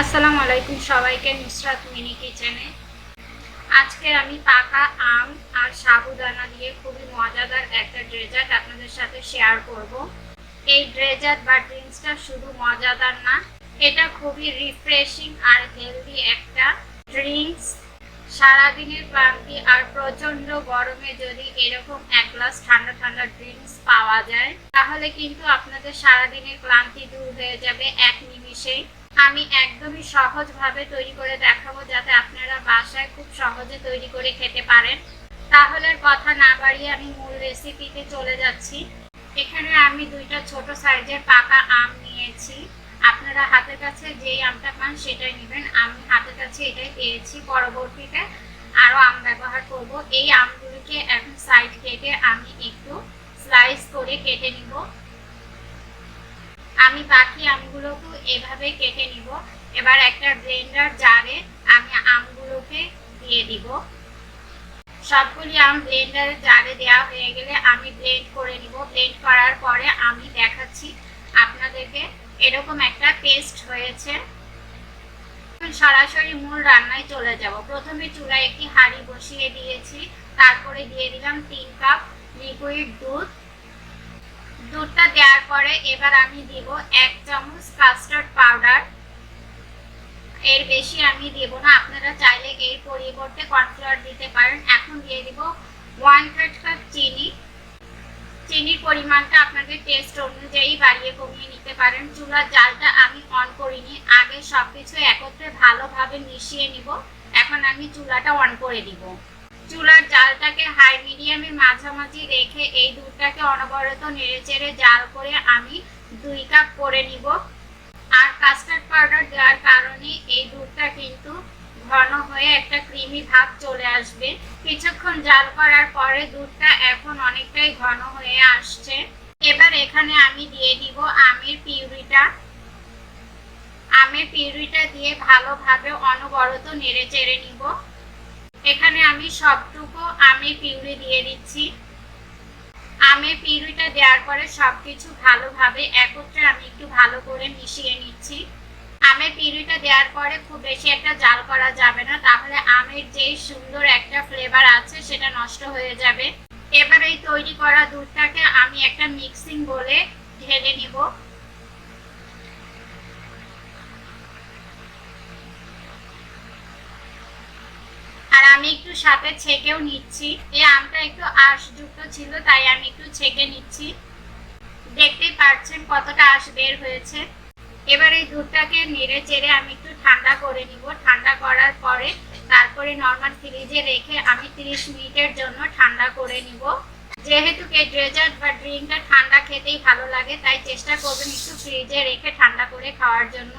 আসসালামু আলাইকুম সবাইকে, নুসরাত মিনি কিচেনে। আজকে আমি পাকা আম আর সাবুদানা দিয়ে খুবই মজাদার একটা ড্রেজার্ট আপনাদের সাথে শেয়ার করব। এই ড্রেজার্ট বা ড্রিঙ্কসটা শুধু মজাদার না, এটা খুবই রিফ্রেশিং আর হেলদি একটা ড্রিঙ্কস। সারাদিনের ক্লান্তি আর প্রচণ্ড গরমে যদি এরকম এক গ্লাস ঠান্ডা ঠান্ডা ড্রিঙ্কস পাওয়া যায়, তাহলে কিন্তু আপনাদের সারাদিনের ক্লান্তি দূর হয়ে যাবে এক নিমিষেই আমি একদমই সহজভাবে তৈরি করে দেখাবো যাতে আপনারা বাসায় খুব সহজে তৈরি করে খেতে পারেন। তাহলে কথা না বাড়িয়ে আমি মূল রেসিপিতে চলে যাচ্ছি। এখানে আমি দুইটা ছোট সাইজের পাকা আম নিয়েছি। আপনারা হাতের কাছে যেই আমটা পান সেটাই নেবেন। আমি হাতের কাছে এটাই পেয়েছি। পরবর্তীতে আরও আম ব্যবহার করব। এই আমগুলিকে এখন সাইড কেটে আমি একটু স্লাইস করে কেটে নিব। আমি বাকি আমগুলোকে এভাবে কেটে নিব। এবার একটা ব্লেন্ডার জারে আমি আমগুলোকে দিয়ে দিব। সবগুলি আম ব্লেন্ডারে জারে দেওয়া হয়ে গেলে আমি ব্লেন্ড করে নিব। ব্লেন্ড করার পরে আমি দেখাচ্ছি আপনাদেরকে এরকম একটা পেস্ট হয়েছে। সরাসরি মূল রান্নায় চলে যাব। প্রথমে চুলায় একটি হাঁড়ি বসিয়ে দিয়েছি। তারপরে দিয়ে দিলাম তিন কাপ লিকুইড দুধ। দুধটা দেওয়ার পরে এবার আমি দিব এক চামচ কাস্টার্ড পাউডার এর বেশি আমি দেব না, আপনারা চাইলে এর পরিবর্তে কর্নফ্লাওয়ার দিতে পারেন। এখন দিয়ে দিব ওয়ান থার্ড কাপ চিনি। চিনির পরিমাণটা আপনাদের টেস্ট অনুযায়ী বাড়িয়ে কমিয়ে নিতে পারেন। চুলার জালটা আমি অন করিনি, আগে সবকিছু একত্রে ভালোভাবে মিশিয়ে নিব। এখন আমি চুলাটা অন করে দিব। চুলার জালটাকে হাই মিডিয়ামের মাঝামাঝি রেখে এই দুধটাকে অনবরত নেড়েচেড়ে জাল করে আমি দুই কাপ করে নিব। আর কাস্টার্ড পাউডার দেওয়ার কারণে এই দুধটা কিন্তু ঘন হয়ে একটা ক্রিমি ভাব চলে আসবে। কিছুক্ষণ জাল করার পরে দুধটা এখন অনেকটাই ঘন হয়ে আসছে। এবার এখানে আমি দিয়ে দিব আমের পিউরিটা। আমের পিউরিটা দিয়ে ভালোভাবে অনবরত নেড়ে চেড়ে নিব। এখানে আমি সবটুকু আমের পিউরি দিয়ে দিচ্ছি। আমের পিউরিটা দেওয়ার পরে সবকিছু ভালোভাবে একত্রে আমি একটু ভালো করে মিশিয়ে নিচ্ছি। আমের পিউরিটা দেওয়ার পরে খুব বেশি একটা জাল করা যাবে না, তাহলে আমের যে সুন্দর একটা ফ্লেভার আছে সেটা নষ্ট হয়ে যাবে। এবার এই তৈরি করা দুধটাকে আমি একটা মিক্সিং বলে ঢেলে নিব। আমি একটু সাথে ছেঁকেও নিচ্ছি। এই আমটা একটু আঁশযুক্ত ছিল, তাই আমি একটু ছেঁকে নিচ্ছি। দেখতেই পাচ্ছেন কতটা আঁশ বের হয়েছে। এবার এই দুধটাকে নেড়ে চেড়ে আমি একটু ঠান্ডা করে নিব। ঠান্ডা করার পরে তারপরে নর্মাল ফ্রিজে রেখে আমি 30 মিনিটের জন্য ঠান্ডা করে নিব। যেহেতু কে ডেজার্ট বা ড্রিঙ্কটা ঠান্ডা খেতেই ভালো লাগে, তাই চেষ্টা করবেন একটু ফ্রিজে রেখে ঠান্ডা করে খাওয়ার জন্য।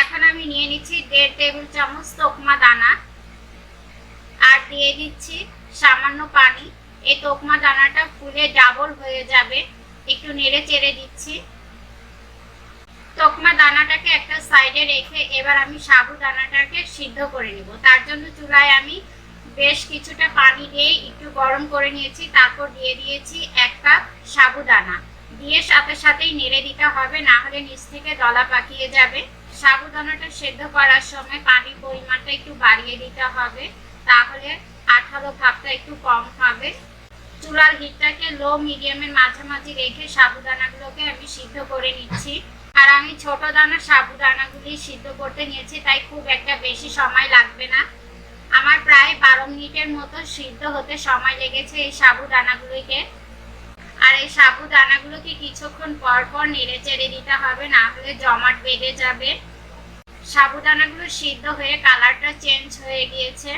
এখন আমি নিয়ে নিচ্ছি দেড় টেবিল চামচ তোকমা দানা। আর দিয়ে দিচ্ছি, সামান্য পানি। এই তোকমা দানাটা ফুলে ডাবল হয়ে যাবে। একটু নেড়ে চেড়ে দিচ্ছি। তোকমা দানাটাকে একটা সাইডে রেখে এবার আমি সাবু দানাটাকে সিদ্ধ করে নিব। তার জন্য চুলায় আমি বেশ কিছুটা পানি দিয়ে একটু গরম করে নিয়েছি। তারপর দিয়ে দিয়েছি এক কাপ সাবুদানা দিয়ে সাথে সাথেই নেড়ে দিতে হবে, না হলে নিচ থেকে দলা পাকিয়ে যাবে। সাবুদানাটা সেদ্ধ করার সময় পানির পরিমাণটা একটু বাড়িয়ে দিতে হবে। তাহলে আঠালো ভাবটা একটু কম হবে। চুলার হিটটাকে লো মিডিয়ামের মাঝামাঝি রেখে সাবুদানাগুলোকে আমি সিদ্ধ করে নিচ্ছি। আর আমি ছোট দানা সাবুদানাগুলি সিদ্ধ করতে নিয়েছি, তাই খুব একটা বেশি সময় লাগবে না। আমার প্রায় বারো মিনিটের মতো সিদ্ধ হতে সময় লেগেছে এই সাবুদানাগুলিকে। আর এই সাবুদানাগুলোকে কিছুক্ষণ পর পর নেড়ে চেড়ে দিতে হবে, না হলে জমাট বেড়ে যাবে। সাবুদানাগুলো সিদ্ধ হয়ে কালারটা চেঞ্জ হয়ে গিয়েছে।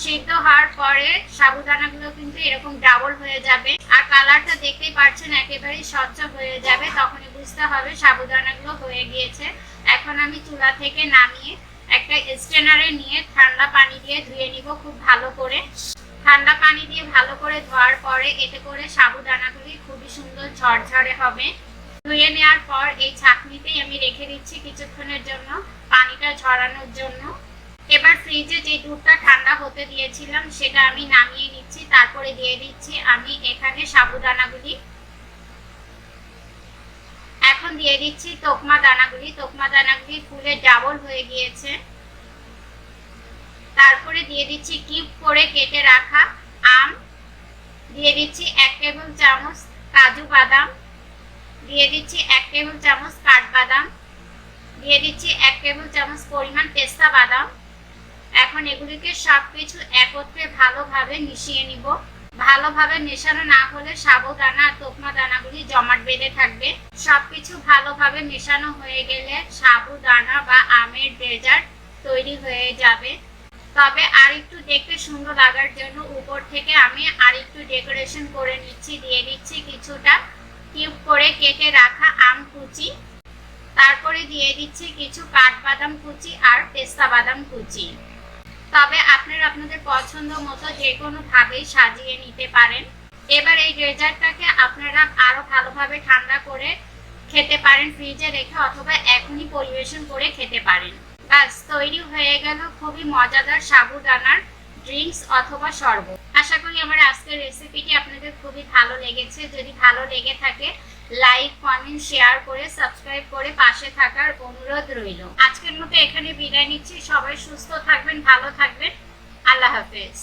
সিদ্ধ হওয়ার পরে সাবুদানাগুলো কিন্তু এরকম ডাবল হয়ে যাবে। আর কালারটা দেখতেই পাচ্ছেন, একেবারেই স্বচ্ছ হয়ে যাবে। তখনই বুঝতে হবে সাবুদানাগুলো হয়ে গিয়েছে। এখন আমি চুলা থেকে নামিয়ে একটা স্টেনারে নিয়ে ঠান্ডা পানি দিয়ে ধুয়ে নিব খুব ভালো করে। ঠান্ডা পানি দিয়ে ভালো করে ধোয়ার পরে এতে করে সাবুদানাগুলি খুবই সুন্দর ঝরঝরে হবে। ধুয়ে নেওয়ার পর এই ছাঁকনিতেই আমি রেখে দিচ্ছি কিছুক্ষণের জন্য, পানিটা ঝরানোর জন্য। এবার ফ্রিজে যে দুধটা ঠান্ডা হতে দিয়েছিলাম, সেটা আমি নামিয়ে নিচ্ছি, তারপরে দিয়ে দিচ্ছি আমি এখানে সাবুদানাগুলি। এখন দিয়ে দিচ্ছি তোকমা দানাগুলি। তোকমা দানাগুলি ফুলে ডাবল হয়ে গিয়েছে। তারপরে দিয়ে দিচ্ছি কিউব করে কেটে রাখা আম। দিয়ে দিচ্ছি এক টেবিল চামচ কাজু বাদাম। দিয়ে দিচ্ছি এক টেবিল চামচ কাঠবাদাম দিয়ে দিচ্ছি এক টেবিল চামচ পরিমাণ পেস্তা বাদাম। এখন এগুলিকে সবকিছু একত্রে ভালোভাবে মিশিয়ে নিব। ভালোভাবে মেশানো না হলে সাবুদানা আর তোকমা দানাগুলি জমাট বেঁধে থাকবে। সবকিছু ভালোভাবে মেশানো হয়ে গেলে সাবুদানা বা আমের ডেজার্ট তৈরি হয়ে যাবে। তবে আর একটু দেখতে সুন্দর লাগার জন্য উপর থেকে আমি আর একটু ডেকোরেশন করে নিচ্ছি, দিয়ে দিচ্ছি কিছুটা কিউব করে কেটে রাখা আম কুচি। তারপরে দিয়ে দিচ্ছি কিছু কাঠবাদাম কুচি আর পেস্তা বাদাম কুচি। তবে আপনারা আপনাদের পছন্দ মতো যে কোনো ভাবেই সাজিয়ে নিতে পারেন। এবার এই ডেজার্টটাকে আপনারা আরও ভালোভাবে ঠান্ডা করে খেতে পারেন, ফ্রিজে রেখে অথবা এখনই পরিবেশন করে খেতে পারেন। ব্যাস, তৈরি হয়ে গেল খুবই মজাদার সাবুদানার ড্রিঙ্কস অথবা শরবত। আশা করি আমার আজকের রেসিপিটি আপনাদের খুবই ভালো লেগেছে। যদি ভালো লেগে থাকে লাইক, কমেন্ট, শেয়ার করে, সাবস্ক্রাইব করে পাশে থাকার অনুরোধ রইল। আজকের মতো এখানে বিদায় নিচ্ছি। সবাই সুস্থ থাকবেন, ভালো থাকবেন। আল্লাহ হাফেজ।